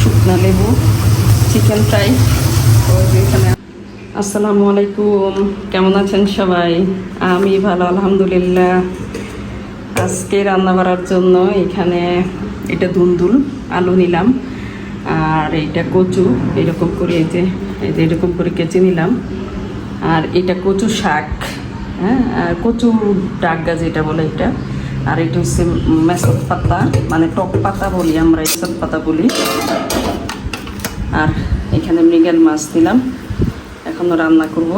শুকনা লেবু chicken fry আসসালামু আলাইকুম। কেমন আছেন সবাই? আমি ভালো, আলহামদুলিল্লাহ। আজকে রান্না করার জন্য এখানে এটা দুন্দুল, আলু নিলাম, আর এইটা কচু, এরকম করে এই যে এই যে এরকম করে কেচে নিলাম। আর এটা কচু শাক হ্যাঁ? আর কচু ডাক গাছ এটা বলে এটা। আর এটা হচ্ছে মেসত পাতা মানে টক পাতা বলি আমরা ইসত পাতা বলি। আর এখানে মৃগেল মাছ দিলাম। এখনও রান্না করব।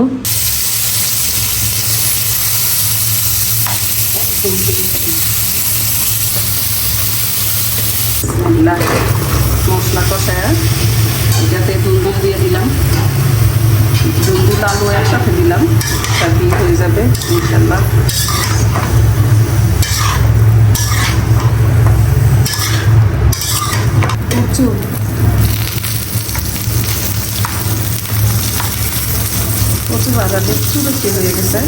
মশলা কষায় এটাতে দুন্দুল দিয়ে দিলাম। দুন্দুল আলু একসাথে দিলাম, তা দিয়ে হয়ে যাবে ইনশাল্লাহ কচু বাজারটা একটু বেশি হয়ে গেছে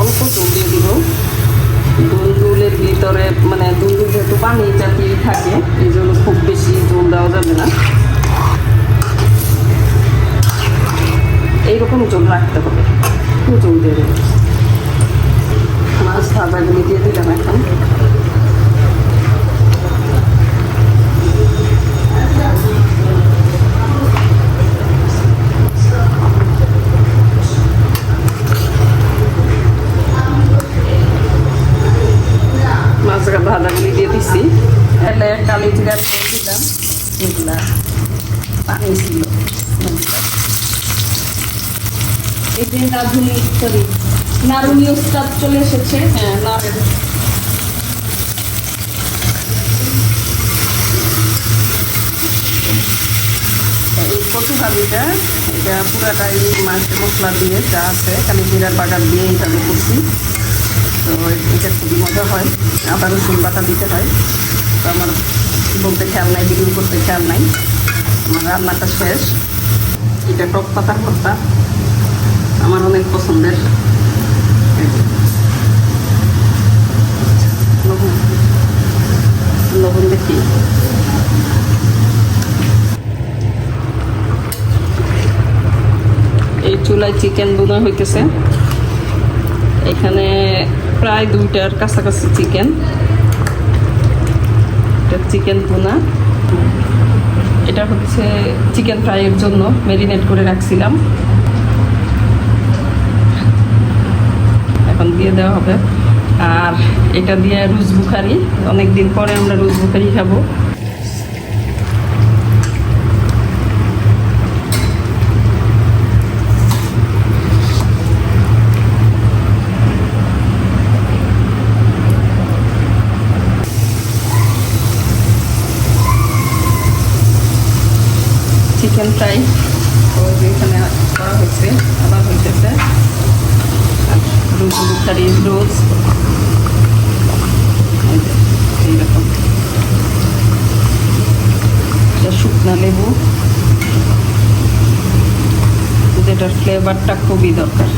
অল্প জল দিয়ে দিব ভিতরে মানে দুধ যেহেতু পানি জাতীয় থাকে, এই জন্য খুব বেশি জল দেওয়া যাবে না। এইরকম জল রাখতে হবে। খুব জল দেবো মাছ ভাজাগুলি দিয়ে দিলাম এখন। ভাজাগুলি দিয়ে দিছি। এলে কালি জিরা দিলাম। এগুলা পানি ছিল। এই যে রাধুনি সরি নারুনি চলে এসেছে। হ্যাঁ কচু ভাবিটা এটা পুরাটাই মাছ মশলা দিয়ে যা আছে খালি জিরার বাগান দিয়ে এইভাবে করছি। তো এটা খুবই মজা হয়। আদা রসুন বাটা দিতে হয়। তো আমার বলতে খেয়াল নাই ভিডিও করতে খেয়াল নাই। আমার রান্নাটা শেষ। এটা টক পাতার ভর্তা। আমার অনেক পছন্দের। লবণ। লবণ দেখি। এই চুলায় চিকেন বোনা হইতেছে। এখানে প্রায় দুইটার কাছাকাছি চিকেন এটা চিকেন বোনা এটা হচ্ছে চিকেন ফ্রাইয়ের জন্য ম্যারিনেট করে রাখছিলাম। এখন দিয়ে দেওয়া হবে। আর এটা দিয়ে রুজ বুখারি। অনেক দিন পরে আমরা রুজ বুখারি খাব। চিকেন ফ্রাই যে এখানে করা হয়েছে আবার হইতেছে রোজ শুকনা লেবু। যেটার ফ্লেভারটা খুবই দরকার।